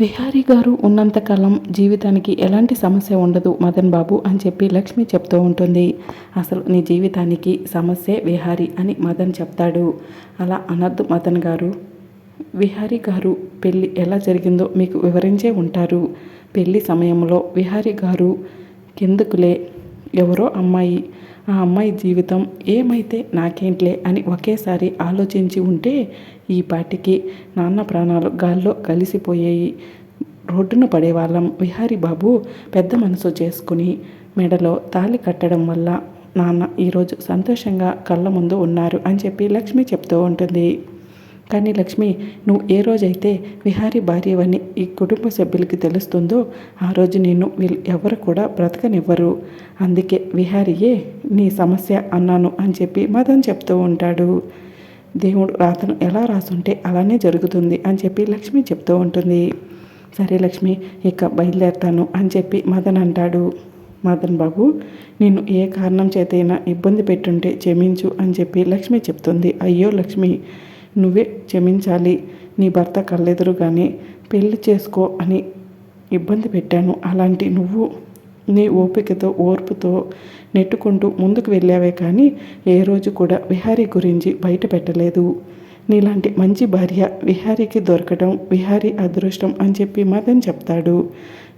విహారీ గారు ఉన్నంతకాలం జీవితానికి ఎలాంటి సమస్య ఉండదు మదన్ బాబు అని చెప్పి లక్ష్మి చెప్తూ ఉంటుంది. అసలు నీ జీవితానికి సమస్యే విహారీ అని మదన్ చెప్తాడు. అలా అనద్దు మదన్ గారు. విహారీ గారు పెళ్ళి ఎలా జరిగిందో మీకు వివరించే ఉంటారు. పెళ్ళి సమయంలో విహారీ గారు కిందకులే ఎవరో అమ్మాయి ఆ అమ్మాయి జీవితం ఏమైతే నాకేంట్లే అని ఒకేసారి ఆలోచించి ఉంటే ఈ పాటికి నాన్న ప్రాణాలు గాల్లో కలిసిపోయాయి. రోడ్డున పడేవాళ్ళం. విహారీ బాబు పెద్ద మనసు చేసుకుని మెడలో తాళి కట్టడం వల్ల నాన్న ఈరోజు సంతోషంగా కళ్ళ ముందు ఉన్నారు అని చెప్పి లక్ష్మి చెప్తూ ఉంటుంది. కానీ లక్ష్మి నువ్వు ఏ రోజైతే విహారీ భార్యవని ఈ కుటుంబ సభ్యులకి తెలుస్తుందో ఆ రోజు నేను వీళ్ళు ఎవరు కూడా బ్రతకనివ్వరు. అందుకే విహారీయే నీ సమస్య అన్నాను అని చెప్పి మదన్ చెప్తూ ఉంటాడు. దేవుడు రాతను ఎలా రాసుంటే అలానే జరుగుతుంది అని చెప్పి లక్ష్మి చెప్తూ ఉంటుంది. సరే లక్ష్మి ఇక బయలుదేరుతాను అని చెప్పి మదన్ అంటాడు. మదన్ బాబు నిన్ను ఏ కారణం చేతైనా ఇబ్బంది పెట్టుంటే క్షమించు అని చెప్పి లక్ష్మి చెప్తుంది. అయ్యో లక్ష్మి నువ్వే క్షమించాలి. నీ భర్త కళ్ళెదురుగానే పెళ్ళి చేసుకో అని ఇబ్బంది పెట్టాను. అలాంటి నువ్వు నీ ఓపికతో ఓర్పుతో నెట్టుకుంటూ ముందుకు వెళ్ళావే కానీ ఏ రోజు కూడా విహారీ గురించి బయట పెట్టలేదు. నీలాంటి మంచి భార్య విహారీకి దొరకటం విహారీ అదృష్టం అని చెప్పి మదన్ చెప్తాడు.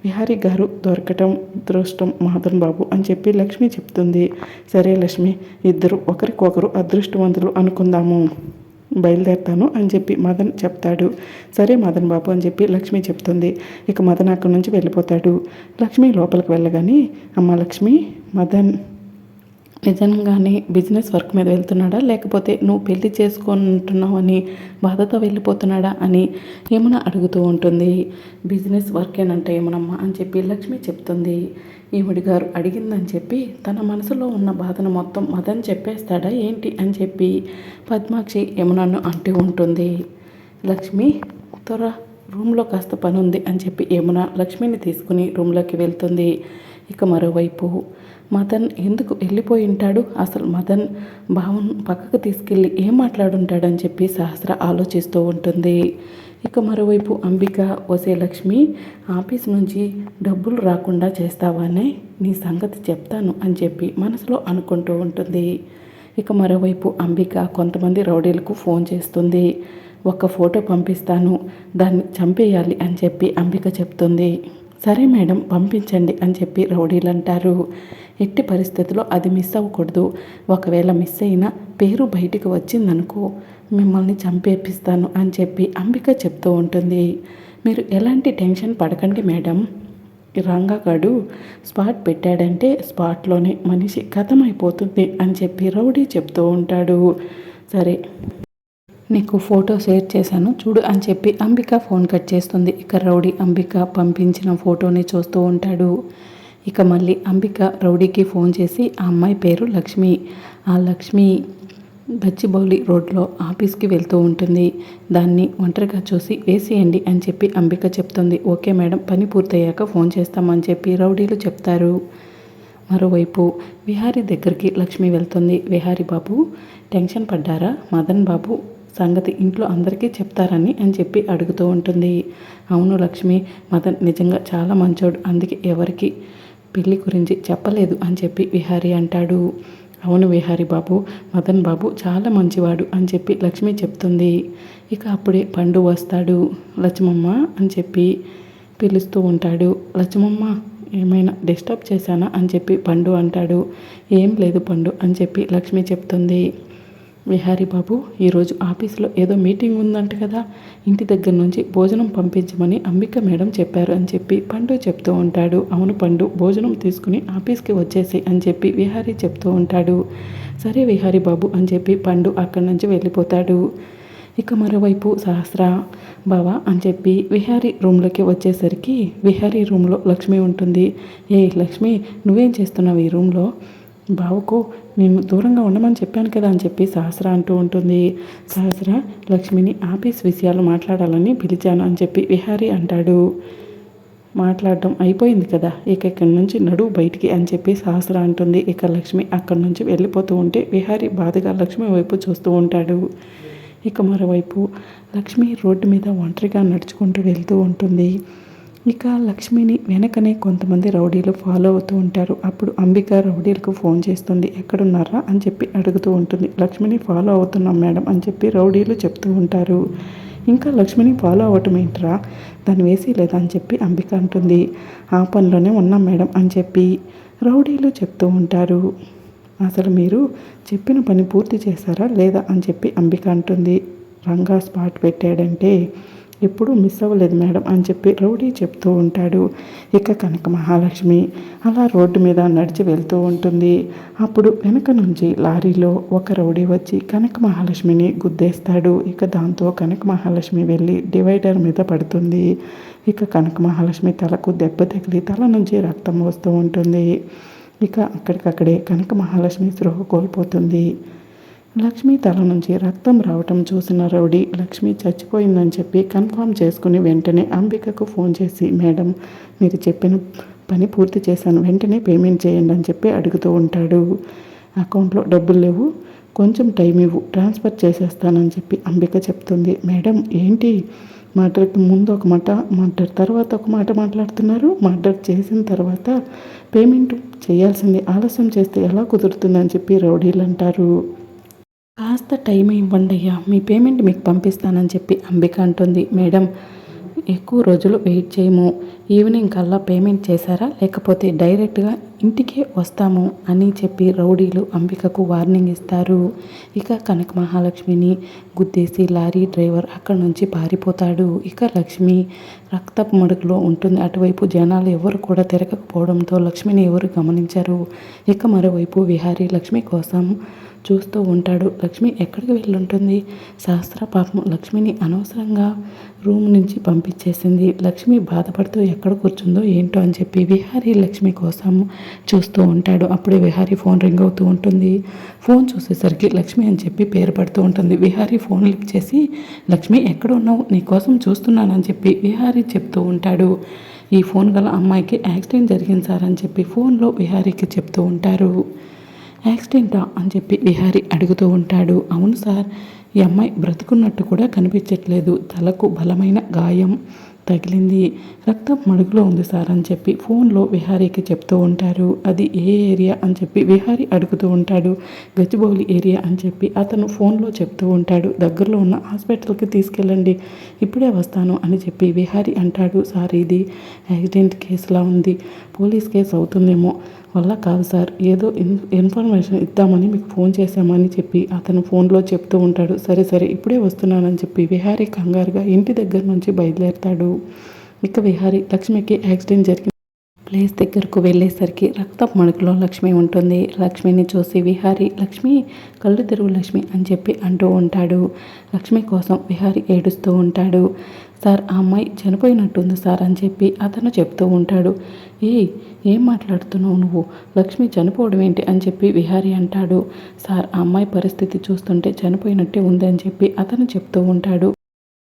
విహారీ గారు దొరకటం అదృష్టం మదన్ బాబు అని చెప్పి లక్ష్మి చెప్తుంది. సరే లక్ష్మి ఇద్దరు ఒకరికొకరు అదృష్టవంతులు అనుకుందాము. బయలుదేరుతాను అని చెప్పి మదన్ చెప్తాడు. సరే మదన్ బాబు అని చెప్పి లక్ష్మి చెప్తుంది. ఇక మదన్ అక్కడి నుంచి వెళ్ళిపోతాడు. లక్ష్మి లోపలికి వెళ్ళగానే అమ్మ లక్ష్మి మదన్ నిజంగానే బిజినెస్ వర్క్ మీద వెళ్తున్నాడా? లేకపోతే నువ్వు పెళ్ళి చేసుకుంటున్నావు అని బాధతో వెళ్ళిపోతున్నాడా అని యమున అడుగుతూ ఉంటుంది. బిజినెస్ వర్కేనంట యమునమ్మ అని చెప్పి లక్ష్మి చెప్తుంది. ఈవిడి గారు అడిగిందని చెప్పి తన మనసులో ఉన్న బాధను మొత్తం మదన్ చెప్పేస్తాడా ఏంటి అని చెప్పి పద్మాక్షి యమునను అంటూ ఉంటుంది. లక్ష్మి త్వర రూమ్లో కాస్త పని ఉంది అని చెప్పి యమున లక్ష్మిని తీసుకుని రూమ్లోకి వెళ్తుంది. ఇక మరోవైపు మదన్ ఎందుకు వెళ్ళిపోయి ఉంటాడు? అసలు మదన్ భావన్ పక్కకు తీసుకెళ్ళి ఏం మాట్లాడుంటాడని చెప్పి సహస్ర ఆలోచిస్తూ ఉంటుంది. ఇక మరోవైపు అంబిక వసే లక్ష్మి ఆఫీస్ నుంచి డబ్బులు రాకుండా చేస్తావానే నీ సంగతి చెప్తాను అని చెప్పి మనసులో అనుకుంటూ ఉంటుంది. ఇక మరోవైపు అంబిక కొంతమంది రౌడీలకు ఫోన్ చేస్తుంది. ఒక ఫోటో పంపిస్తాను దాన్ని చంపేయాలి అని చెప్పి అంబిక చెప్తుంది. సరే మేడం పంపించండి అని చెప్పి రౌడీలు అంటారు ఎట్టి పరిస్థితుల్లో అది మిస్ అవ్వకూడదు. ఒకవేళ మిస్ అయినా పేరు బయటికి వచ్చిందనుకో మిమ్మల్ని చంపేపిస్తాను అని చెప్పి అంబిక చెప్తూ ఉంటుంది. మీరు ఎలాంటి టెన్షన్ పడకండి మేడం. రంగగాడు స్పాట్ పెట్టాడంటే స్పాట్లోనే మనిషి అయిపోతుంది అని చెప్పి రౌడీ చెప్తూ ఉంటాడు. సరే. నీకు ఫోటో షేర్ చేశాను. చూడు అని చెప్పి అంబిక ఫోన్ కట్ చేస్తుంది. ఇక రౌడీ అంబిక పంపించిన ఫోటోని చూస్తూ ఉంటాడు. ఇక మళ్ళీ అంబిక రౌడీకి ఫోన్ చేసి ఆ అమ్మాయి పేరు లక్ష్మి. ఆ లక్ష్మి గచ్చిబౌలి రోడ్లో ఆఫీస్కి వెళ్తూ ఉంటుంది. దాన్ని ఒంటరిగా చూసి వేసేయండి అని చెప్పి అంబిక చెప్తుంది. ఓకే మేడం పని పూర్తయ్యాక ఫోన్ చేస్తామని చెప్పి రౌడీలు చెప్తారు. మరోవైపు విహారీ దగ్గరికి లక్ష్మి వెళ్తుంది. విహారీ బాబు టెన్షన్ పడ్డారా? మదన్ బాబు సంగతి ఇంట్లో అందరికీ చెప్తారని అని చెప్పి అడుగుతూ ఉంటుంది. అవును లక్ష్మి మదన్ నిజంగా చాలా మంచోడు. అందుకే ఎవరికి పెళ్ళి గురించి చెప్పలేదు అని చెప్పి విహారీ అంటాడు. అవును విహారీ బాబు మదన్ బాబు చాలా మంచివాడు అని చెప్పి లక్ష్మి చెప్తుంది. ఇక అప్పుడే పండు వస్తాడు. లక్ష్మమ్మ అని చెప్పి పిలుస్తూ ఉంటాడు. లక్ష్మమ్మ ఏమైనా డిస్టర్బ్ చేశానా అని చెప్పి పండు అంటాడు. ఏం లేదు పండు అని చెప్పి లక్ష్మి చెప్తుంది. విహారీ బాబు ఈరోజు ఆఫీస్లో ఏదో మీటింగ్ ఉందంట కదా ఇంటి దగ్గర నుంచి భోజనం పంపించమని అంబిక మేడం చెప్పారు అని చెప్పి పండు చెప్తూ ఉంటాడు. అవును పండు భోజనం తీసుకుని ఆఫీస్కి వచ్చేసి అని చెప్పి విహారీ చెప్తూ ఉంటాడు. సరే విహారీ బాబు అని చెప్పి పండు అక్కడి నుంచి వెళ్ళిపోతాడు. ఇక మరోవైపు సహస్ర బావ అని చెప్పి విహారీ రూమ్లోకి వచ్చేసరికి విహారీ రూమ్లో లక్ష్మి ఉంటుంది. ఏ లక్ష్మి నువ్వేం చేస్తున్నావు ఈ రూమ్లో? బావకు నేను దూరంగా ఉండమని చెప్పాను కదా అని చెప్పి సహస్ర అంటూ ఉంటుంది. సహస్ర లక్ష్మిని ఆఫీస్ విషయాలు మాట్లాడాలని పిలిచాను అని చెప్పి విహారీ అంటాడు. మాట్లాడడం అయిపోయింది కదా ఇక ఇక్కడి నుంచి నడువు బయటికి అని చెప్పి సహస్ర అంటుంది. ఇక లక్ష్మి అక్కడి నుంచి వెళ్ళిపోతూ ఉంటే విహారీ బాధగా లక్ష్మి వైపు చూస్తూ ఉంటాడు. ఇక మరోవైపు లక్ష్మి రోడ్డు మీద ఒంటరిగా నడుచుకుంటూ వెళ్తూ ఉంటుంది. ఇక లక్ష్మిని వెనకనే కొంతమంది రౌడీలు ఫాలో అవుతూ ఉంటారు. అప్పుడు అంబిక రౌడీలకు ఫోన్ చేస్తుంది. ఎక్కడున్నారా? అని చెప్పి అడుగుతూ ఉంటుంది. లక్ష్మిని ఫాలో అవుతున్నాం మేడం అని చెప్పి రౌడీలు చెప్తూ ఉంటారు. ఇంకా లక్ష్మిని ఫాలో అవ్వటం ఏంట్రా? దాన్ని వేసి లేదా? అని చెప్పి అంబిక అంటుంది. ఆ పనిలోనే ఉన్నాం మేడం అని చెప్పి రౌడీలు చెప్తూ ఉంటారు. అసలు మీరు చెప్పిన పని పూర్తి చేశారా లేదా? అని చెప్పి అంబిక అంటుంది. రంగా స్పాట్ పెట్టాడంటే ఎప్పుడూ మిస్ అవ్వలేదు మేడం అని చెప్పి రౌడీ చెప్తూ ఉంటాడు. ఇక కనక మహాలక్ష్మి అలా రోడ్డు మీద నడిచి వెళ్తూ ఉంటుంది. అప్పుడు వెనక నుంచి లారీలో ఒక రౌడీ వచ్చి కనక మహాలక్ష్మిని గుద్దేస్తాడు. ఇక దాంతో కనక మహాలక్ష్మి వెళ్ళి డివైడర్ మీద పడుతుంది. ఇక కనక మహాలక్ష్మి తలకు దెబ్బ తగిలి తల నుంచి రక్తం వస్తూ ఉంటుంది. ఇక అక్కడికక్కడే కనక మహాలక్ష్మి స్పృహ కోల్పోతుంది. లక్ష్మి తల నుంచి రక్తం రావటం చూసిన రౌడీ లక్ష్మి చచ్చిపోయిందని చెప్పి కన్ఫామ్ చేసుకుని వెంటనే అంబికకు ఫోన్ చేసి మేడం మీరు చెప్పిన పని పూర్తి చేశాను వెంటనే పేమెంట్ చేయండి అని చెప్పి అడుగుతూ ఉంటాడు. అకౌంట్లో డబ్బులు లేవు కొంచెం టైం ఇవ్వు ట్రాన్స్ఫర్ చేసేస్తానని చెప్పి అంబిక చెప్తుంది. మేడం ఏంటి? మర్డర్కి ముందు ఒక మాట మర్డర్ తర్వాత ఒక మాట మాట్లాడుతున్నారు మర్డర్ చేసిన తర్వాత పేమెంట్ చేయాల్సింది ఆలస్యం చేస్తే ఎలా కుదురుతుందని చెప్పి రౌడీలు అంటారు. కాస్త టైం ఇవ్వండి అయ్యా మీ పేమెంట్ మీకు పంపిస్తానని చెప్పి అంబిక అంటుంది. మేడం ఎక్కువ రోజులు వెయిట్ చేయము. ఈవినింగ్ కల్లా పేమెంట్ చేశారా? లేకపోతే డైరెక్ట్గా ఇంటికే వస్తాము అని చెప్పి రౌడీలు అంబికకు వార్నింగ్ ఇస్తారు. ఇక కనక మహాలక్ష్మిని గుద్దేసి లారీ డ్రైవర్ అక్కడి నుంచి పారిపోతాడు. ఇక లక్ష్మి రక్తపు మడుగులో ఉంటుంది. అటువైపు జనాలు ఎవరు కూడా తిరగకపోవడంతో లక్ష్మిని ఎవరు గమనించరు. ఇక మరోవైపు విహారీ లక్ష్మి కోసం చూస్తూ ఉంటాడు. లక్ష్మి ఎక్కడికి వెళ్ళుంటుంది? శాస్త్ర పాపం లక్ష్మిని అనవసరంగా రూమ్ నుంచి పంపించేసింది. లక్ష్మి బాధపడుతూ ఎక్కడ కూర్చుందో ఏంటో అని చెప్పి విహారీ లక్ష్మి కోసం చూస్తూ ఉంటాడు. అప్పుడే విహారీ ఫోన్ రింగ్ అవుతూ ఉంటుంది. ఫోన్ చూసేసరికి లక్ష్మి అని చెప్పి పేరు పడుతూ ఉంటుంది. విహారీ ఫోన్ లిఫ్ట్ చేసి లక్ష్మి ఎక్కడ ఉన్నావు నీ కోసం చూస్తున్నానని చెప్పి విహారీ చెప్తూ ఉంటాడు. ఈ ఫోన్ గల అమ్మాయికి యాక్సిడెంట్ జరిగింది సార్ అని చెప్పి ఫోన్లో విహారీకి చెప్తూ ఉంటారు. యాక్సిడెంటా? అని చెప్పి విహారి అడుగుతూ ఉంటాడు. అవును సార్ ఈ అమ్మాయి బ్రతుకున్నట్టు కూడా కనిపించట్లేదు. తలకు బలమైన గాయం. తగిలింది. రక్తం మడుగులో ఉంది సార్ అని చెప్పి ఫోన్లో విహారీకి చెప్తూ ఉంటారు. అది ఏ ఏరియా అని చెప్పి విహారీ అడుగుతూ ఉంటాడు. గచ్చిబౌలి ఏరియా అని చెప్పి అతను ఫోన్లో చెప్తూ ఉంటాడు. దగ్గరలో ఉన్న హాస్పిటల్కి తీసుకెళ్ళండి. ఇప్పుడే వస్తాను అని చెప్పి విహారీ అంటాడు. సార్ ఇది యాక్సిడెంట్ కేసులా ఉంది. పోలీస్ కేసు అవుతుందేమో. వల్ల కాదు సార్. ఏదో ఇన్ ఇన్ఫర్మేషన్ ఇద్దామని మీకు ఫోన్ చేశామని చెప్పి అతను ఫోన్లో చెప్తూ ఉంటాడు. సరే సరే ఇప్పుడే వస్తున్నానని చెప్పి విహారీ కంగారుగా ఇంటి దగ్గర నుంచి బయలుదేరుతాడు. ఇక విహారీ లక్ష్మికి యాక్సిడెంట్ జరిగింది ప్లేస్ దగ్గరకు వెళ్ళేసరికి రక్తపు మణుకులో లక్ష్మి ఉంటుంది. లక్ష్మిని చూసి విహారీ లక్ష్మి కళ్ళు తెరువు లక్ష్మి అని చెప్పి అంటూ ఉంటాడు. లక్ష్మి కోసం విహారీ ఏడుస్తూ ఉంటాడు. సార్ ఆ అమ్మాయి చనిపోయినట్టుంది సార్ అని చెప్పి అతను చెప్తూ ఉంటాడు. ఏ ఏం మాట్లాడుతున్నావు నువ్వు? లక్ష్మి చనిపోవడం ఏంటి అని చెప్పి విహారీ అంటాడు. సార్ ఆ అమ్మాయి పరిస్థితి చూస్తుంటే చనిపోయినట్టే ఉంది అని చెప్పి అతను చెప్తూ ఉంటాడు.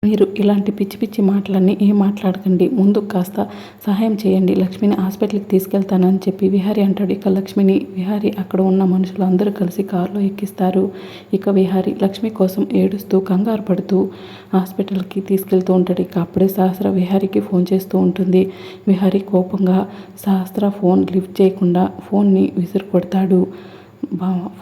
మీరు ఇలాంటి పిచ్చి పిచ్చి మాటలన్నీ ఏం మాట్లాడకండి. ముందు కాస్త సహాయం చేయండి. లక్ష్మిని హాస్పిటల్కి తీసుకెళ్తానని చెప్పి విహారీ అంటాడు. ఇక లక్ష్మిని విహారీ అక్కడ ఉన్న మనుషులు అందరూ కలిసి కారులో ఎక్కిస్తారు. ఇక విహారీ లక్ష్మి కోసం ఏడుస్తూ కంగారు పడుతూ హాస్పిటల్కి తీసుకెళ్తూ ఉంటాడు. ఇక అప్పుడే సహస్ర విహారీకి ఫోన్ చేస్తూ ఉంటుంది. విహారీ కోపంగా సహస్ర ఫోన్ లిఫ్ట్ చేయకుండా ఫోన్ని విసురు కొడతాడు.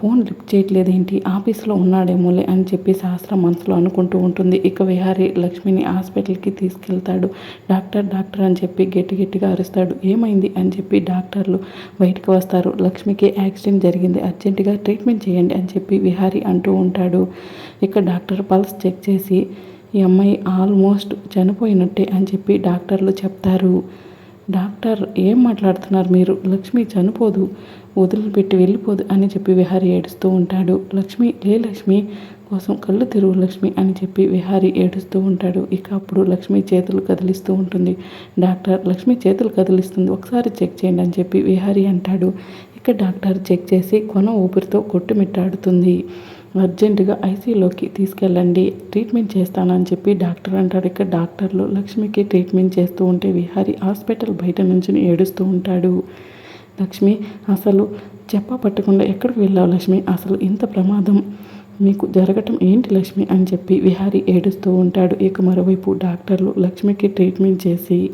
ఫోన్ లిఫ్ట్ చేయట్లేదు ఏంటి? ఆఫీస్లో ఉన్నాడేమోలే అని చెప్పి సహస్ర మనసులో అనుకుంటూ ఉంటుంది. ఇక విహారి లక్ష్మిని హాస్పిటల్కి తీసుకెళ్తాడు. డాక్టర్ డాక్టర్ అని చెప్పి గట్టి గట్టిగా అరుస్తాడు. ఏమైంది? అని చెప్పి డాక్టర్లు బయటకు వస్తారు. లక్ష్మికి యాక్సిడెంట్ జరిగింది. అర్జెంటుగా ట్రీట్మెంట్ చేయండి అని చెప్పి విహారి అంటూ ఉంటాడు. ఇక డాక్టర్ పల్స్ చెక్ చేసి ఈ అమ్మాయి ఆల్మోస్ట్ చనిపోయినట్టే అని చెప్పి డాక్టర్లు చెప్తారు. డాక్టర్ ఏం మాట్లాడుతున్నారు మీరు? లక్ష్మి చనిపోదు. వదిలిపెట్టి వెళ్ళిపోదు అని చెప్పి విహారీ ఏడుస్తూ ఉంటాడు. లక్ష్మి లే లక్ష్మి కోసం కళ్ళు తెరువు లక్ష్మి అని చెప్పి విహారీ ఏడుస్తూ ఉంటాడు. ఇక అప్పుడు లక్ష్మి చేతులు కదిలిస్తూ ఉంటుంది. డాక్టర్ లక్ష్మి చేతులు కదిలిస్తుంది. ఒకసారి చెక్ చేయండి అని చెప్పి విహారీ అంటాడు. ఇక డాక్టర్ చెక్ చేసి కొన ఊపిరితో కొట్టుమిట్టాడుతుంది. అర్జెంటుగా ఐసీయూలోకి తీసుకెళ్ళండి ట్రీట్మెంట్ చేస్తానని చెప్పి డాక్టర్ అంటాడు. ఇక డాక్టర్లు లక్ష్మికి ట్రీట్మెంట్ చేస్తూ ఉంటే విహారీ హాస్పిటల్ బయట నుంచి ఏడుస్తూ ఉంటాడు. లక్ష్మి అసలు చెప్ప పట్టకుండా ఎక్కడికి వెళ్ళావు లక్ష్మి? అసలు ఇంత ప్రమాదం మీకు జరగటం ఏంటి లక్ష్మి? అని చెప్పి విహారి ఏడుస్తూ ఉంటాడు. ఇక మరోవైపు డాక్టర్లు లక్ష్మికి ట్రీట్మెంట్ చేసి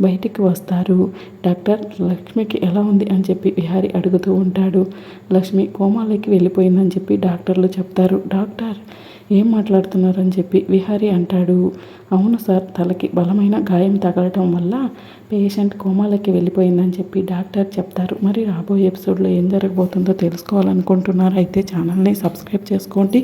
బయటికి వస్తారు. డాక్టర్ లక్ష్మికి ఎలా ఉంది? అని చెప్పి విహారి అడుగుతూ ఉంటాడు. లక్ష్మి కోమాలోకి వెళ్ళిపోయిందని చెప్పి డాక్టర్లు చెప్తారు. డాక్టర్ ఏం మాట్లాడుతున్నారని చెప్పి విహారి అంటాడు. అవును సార్ తలకి బలమైన గాయం తగలటం వల్ల పేషెంట్ కోమాలకి వెళ్ళిపోయిందని చెప్పి డాక్టర్ చెప్తారు. మరి రాబోయే ఎపిసోడ్లో ఏం జరగబోతుందో తెలుసుకోవాలనుకుంటున్నారు అయితే ఛానల్ని సబ్స్క్రైబ్ చేసుకోండి.